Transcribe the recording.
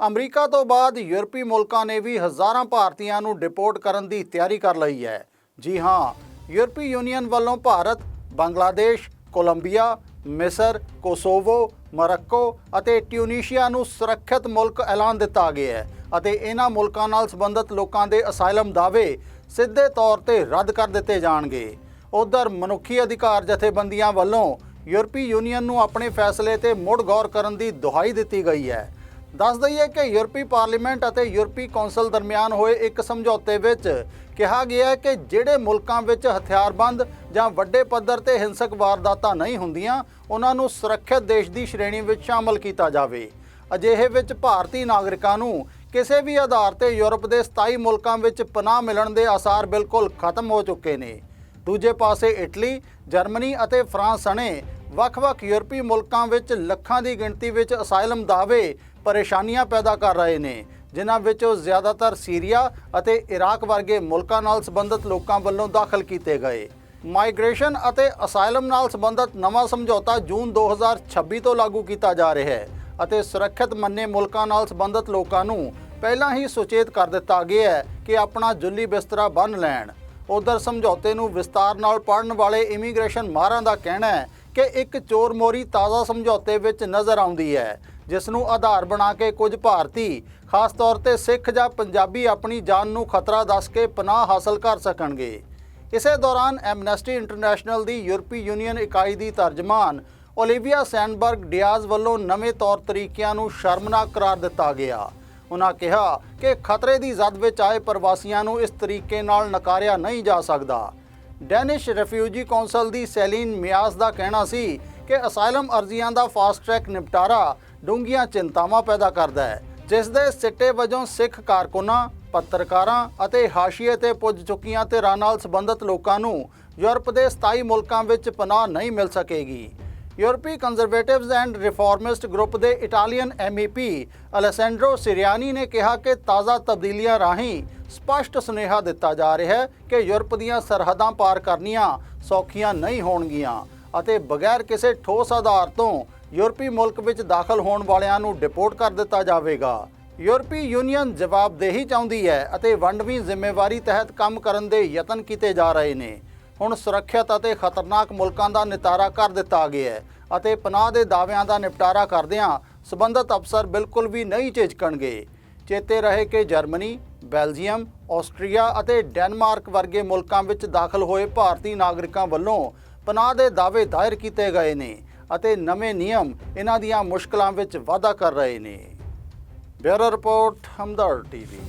America ਤੋਂ ਬਾਅਦ ਯੂਰਪੀ ਮੁਲਕਾਂ ਨੇ ਵੀ ਹਜ਼ਾਰਾਂ ਭਾਰਤੀਆਂ ਨੂੰ ਡਿਪੋਰਟ ਕਰਨ ਦੀ ਤਿਆਰੀ ਕਰ ਲਈ ਹੈ। ਜੀ ਹਾਂ, ਯੂਰਪੀ ਯੂਨੀਅਨ ਵੱਲੋਂ ਭਾਰਤ, ਬੰਗਲਾਦੇਸ਼, ਕੋਲੰਬੀਆ, ਮਿਸਰ, ਕੋਸੋਵੋ, ਮੋਰੱਕੋ ਅਤੇ ਟਿਊਨੀਸ਼ੀਆ ਨੂੰ ਸੁਰੱਖਿਅਤ ਮੁਲਕ ਐਲਾਨ ਦਿੱਤਾ ਗਿਆ ਹੈ ਅਤੇ ਇਹਨਾਂ ਮੁਲਕਾਂ ਨਾਲ ਸੰਬੰਧਿਤ ਲੋਕਾਂ ਦੇ ਅਸਾਈਲਮ ਦਾਅਵੇ ਸਿੱਧੇ ਤੌਰ ਤੇ ਰੱਦ ਕਰ ਦਿੱਤੇ ਜਾਣਗੇ। ਉਧਰ ਮਨੁੱਖੀ ਅਧਿਕਾਰ ਜਥੇਬੰਦੀਆਂ ਵੱਲੋਂ ਯੂਰਪੀ ਯੂਨੀਅਨ ਨੂੰ ਆਪਣੇ ਫੈਸਲੇ ਤੇ ਮੁੜ ਗੌਰ ਕਰਨ ਦੀ ਦੁਹਾਈ ਦਿੱਤੀ ਗਈ ਹੈ। ਦੱਸ ਦਈਏ ਕਿ ਯੂਰਪੀ ਪਾਰਲੀਮੈਂਟ ਅਤੇ ਯੂਰਪੀ ਕੌਂਸਲ ਦਰਮਿਆਨ ਹੋਏ ਇੱਕ ਸਮਝੌਤੇ ਵਿੱਚ ਕਿਹਾ ਗਿਆ ਹੈ ਕਿ ਜਿਹੜੇ ਮੁਲਕਾਂ ਵਿੱਚ ਹਥਿਆਰਬੰਦ ਜਾਂ ਵੱਡੇ ਪੱਧਰ ਤੇ ਹਿੰਸਕ ਵਾਰਦਾਤਾਂ ਨਹੀਂ ਹੁੰਦੀਆਂ, ਉਹਨਾਂ ਨੂੰ ਸੁਰੱਖਿਅਤ ਦੇਸ਼ ਦੀ ਸ਼੍ਰੇਣੀ ਵਿੱਚ ਸ਼ਾਮਲ ਕੀਤਾ ਜਾਵੇ। ਅਜਿਹੇ ਵਿੱਚ ਭਾਰਤੀ ਨਾਗਰਿਕਾਂ ਨੂੰ ਕਿਸੇ ਵੀ ਆਧਾਰ ਤੇ ਯੂਰਪ ਦੇ 27 ਮੁਲਕਾਂ ਵਿੱਚ ਪਨਾਹ ਮਿਲਣ ਦੇ ਆਸਾਰ ਬਿਲਕੁਲ ਖਤਮ ਹੋ ਚੁੱਕੇ ਨੇ। ਦੂਜੇ ਪਾਸੇ ਇਟਲੀ, ਜਰਮਨੀ ਅਤੇ ਫਰਾਂਸ ਸਣੇ ਵੱਖ-ਵੱਖ ਯੂਰਪੀ ਮੁਲਕਾਂ ਵਿੱਚ ਲੱਖਾਂ ਦੀ ਗਿਣਤੀ ਵਿੱਚ ਅਸਾਇਲਮ ਦਾਅਵੇ ਪਰੇਸ਼ਾਨੀਆਂ ਪੈਦਾ ਕਰ ਰਹੇ ਨੇ, ਜਿਨ੍ਹਾਂ ਵਿੱਚ ਜ਼ਿਆਦਾਤਰ ਸੀਰੀਆ ਅਤੇ ਇਰਾਕ ਵਰਗੇ ਮੁਲਕਾਂ ਨਾਲ ਸੰਬੰਧਿਤ ਲੋਕਾਂ ਵੱਲੋਂ ਦਾਖਲ ਕੀਤੇ ਗਏ। ਮਾਈਗ੍ਰੇਸ਼ਨ ਅਤੇ ਅਸਾਈਲਮ ਨਾਲ ਸੰਬੰਧਿਤ ਨਵਾਂ ਸਮਝੌਤਾ ਜੂਨ 2026 ਤੋਂ ਲਾਗੂ ਕੀਤਾ ਜਾ ਰਿਹਾ ਹੈ ਅਤੇ ਸੁਰੱਖਿਅਤ ਮੰਨੇ ਮੁਲਕਾਂ ਨਾਲ ਸੰਬੰਧਿਤ ਲੋਕਾਂ ਨੂੰ ਪਹਿਲਾਂ ਹੀ ਸੁਚੇਤ ਕਰ ਦਿੱਤਾ ਗਿਆ ਹੈ ਕਿ ਆਪਣਾ ਜੁੱਲੀ ਬਿਸਤਰਾ ਬੰਨ ਲੈਣ। ਉਧਰ ਸਮਝੌਤੇ ਨੂੰ ਵਿਸਤਾਰ ਨਾਲ ਪੜਨ ਵਾਲੇ ਇਮੀਗ੍ਰੇਸ਼ਨ ਮਾਹਰਾਂ ਦਾ ਕਹਿਣਾ ਹੈ ਕਿ ਇੱਕ ਚੋਰ ਮੋਰੀ ਤਾਜ਼ਾ ਸਮਝੌਤੇ ਵਿੱਚ ਨਜ਼ਰ ਆਉਂਦੀ ਹੈ। ਜਿਸ ਨੂੰ ਆਧਾਰ ਬਣਾ ਕੇ ਕੁਝ ਭਾਰਤੀ, ਖਾਸ ਤੌਰ ਤੇ ਸਿੱਖ ਜਾਂ ਪੰਜਾਬੀ ਆਪਣੀ ਜਾਨ ਨੂੰ ਖਤਰਾ ਦੱਸ ਕੇ ਪਨਾਹ ਹਾਸਲ ਕਰ ਸਕਣਗੇ। ਇਸੇ ਦੌਰਾਨ ਐਮਨੈਸਟੀ ਇੰਟਰਨੈਸ਼ਨਲ ਦੀ ਯੂਰਪੀ ਯੂਨੀਅਨ ਇਕਾਈ ਦੀ ਤਰਜਮਾਨ ਓਲੀਵੀਆ ਸੈਨਬਰਗ ਡਿਆਜ਼ ਵੱਲੋਂ ਨਵੇਂ ਤੌਰ ਤਰੀਕਿਆਂ ਨੂੰ ਸ਼ਰਮਨਾਕ ਕਰਾਰ ਦਿੱਤਾ ਗਿਆ। ਉਹਨਾਂ ਕਿਹਾ ਕਿ ਖਤਰੇ ਦੀ ਜ਼ਦ ਵਿੱਚ ਆਏ ਪ੍ਰਵਾਸੀਆਂ ਨੂੰ ਇਸ ਤਰੀਕੇ ਨਾਲ ਨਕਾਰਿਆ ਨਹੀਂ ਜਾ ਸਕਦਾ। ਡੈਨਿਸ਼ ਰੈਫਿਊਜੀ ਕੌਂਸਲ ਦੀ ਸੈਲੀਨ ਮਿਆਸ ਦਾ ਕਹਿਣਾ ਸੀ ਕਿ ਅਸਾਈਲਮ ਅਰਜ਼ੀਆਂ ਦਾ ਫਾਸਟ ਟਰੈਕ ਨਿਪਟਾਰਾ ਡੂੰਘੀਆਂ ਚਿੰਤਾਵਾਂ ਪੈਦਾ ਕਰਦਾ ਹੈ, ਜਿਸ ਦੇ ਸਿੱਟੇ ਵਜੋਂ ਸਿੱਖ ਕਾਰਕੁਨਾਂ, ਪੱਤਰਕਾਰਾਂ ਅਤੇ ਹਾਸ਼ੀਏ ਤੇ ਪੁੱਜ ਚੁੱਕੀਆਂ ਧਿਰਾਂ ਨਾਲ ਸੰਬੰਧਿਤ ਲੋਕਾਂ ਨੂੰ ਯੂਰਪ ਦੇ 27 ਮੁਲਕਾਂ ਵਿੱਚ ਪਨਾਹ ਨਹੀਂ ਮਿਲ ਸਕੇਗੀ। ਯੂਰਪੀ ਕੰਜ਼ਰਵੇਟਿਵਸ ਐਂਡ ਰਿਫਾਰਮਿਸਟ ਗਰੁੱਪ ਦੇ ਇਟਾਲੀਅਨ ਐਮਈਪੀ ਅਲੈਸੈਂਡਰੋ ਸਿਰਿਆਨੀ ਨੇ ਕਿਹਾ ਕਿ ਤਾਜ਼ਾ ਤਬਦੀਲੀਆਂ ਰਾਹੀਂ ਸਪਸ਼ਟ ਸੁਨੇਹਾ ਦਿੱਤਾ ਜਾ ਰਿਹਾ ਹੈ ਕਿ ਯੂਰਪ ਦੀਆਂ ਸਰਹੱਦਾਂ ਪਾਰ ਕਰਨੀਆਂ ਸੌਖੀਆਂ ਨਹੀਂ ਹੋਣਗੀਆਂ ਅਤੇ ਬਗੈਰ ਕਿਸੇ ਠੋਸ ਆਧਾਰ ਤੋਂ ਯੂਰਪੀ ਮੁਲਕ ਵਿੱਚ ਦਾਖਲ ਹੋਣ ਵਾਲਿਆਂ ਨੂੰ ਡਿਪੋਰਟ ਕਰ ਦਿੱਤਾ ਜਾਵੇਗਾ। ਯੂਰਪੀ ਯੂਨੀਅਨ ਜਵਾਬਦੇਹੀ ਚਾਹੁੰਦੀ ਹੈ ਅਤੇ ਵੰਡਵੀਂ ਜ਼ਿੰਮੇਵਾਰੀ ਤਹਿਤ ਕੰਮ ਕਰਨ ਦੇ ਯਤਨ ਕੀਤੇ ਜਾ ਰਹੇ ਨੇ। ਹੁਣ ਸੁਰੱਖਿਅਤ ਅਤੇ ਖਤਰਨਾਕ ਮੁਲਕਾਂ ਦਾ ਨਿਤਾਰਾ ਕਰ ਦਿੱਤਾ ਗਿਆ ਹੈ ਅਤੇ ਪਨਾਹ ਦੇ ਦਾਅਵਿਆਂ ਦਾ ਨਿਪਟਾਰਾ ਕਰਦਿਆਂ ਸਬੰਧਤ ਅਫਸਰ ਬਿਲਕੁਲ ਵੀ ਨਹੀਂ ਝਿਜਕਣਗੇ। ਚੇਤੇ ਰਹੇ ਕਿ ਜਰਮਨੀ, ਬੈਲਜੀਅਮ, ਆਸਟਰੀਆ ਅਤੇ ਡੈਨਮਾਰਕ ਵਰਗੇ ਮੁਲਕਾਂ ਵਿੱਚ ਦਾਖਲ ਹੋਏ ਭਾਰਤੀ ਨਾਗਰਿਕਾਂ ਵੱਲੋਂ ਪਨਾਹ ਦੇ ਦਾਅਵੇ ਦਾਇਰ ਕੀਤੇ ਗਏ ਨੇ। ਅਤੇ ਨਵੇਂ ਨਿਯਮ ਇਹਨਾਂ ਦੀਆਂ ਮੁਸ਼ਕਲਾਂ ਵਿੱਚ ਵਾਧਾ ਕਰ ਰਹੇ ਨੇ। Bureau report Hamdard TV.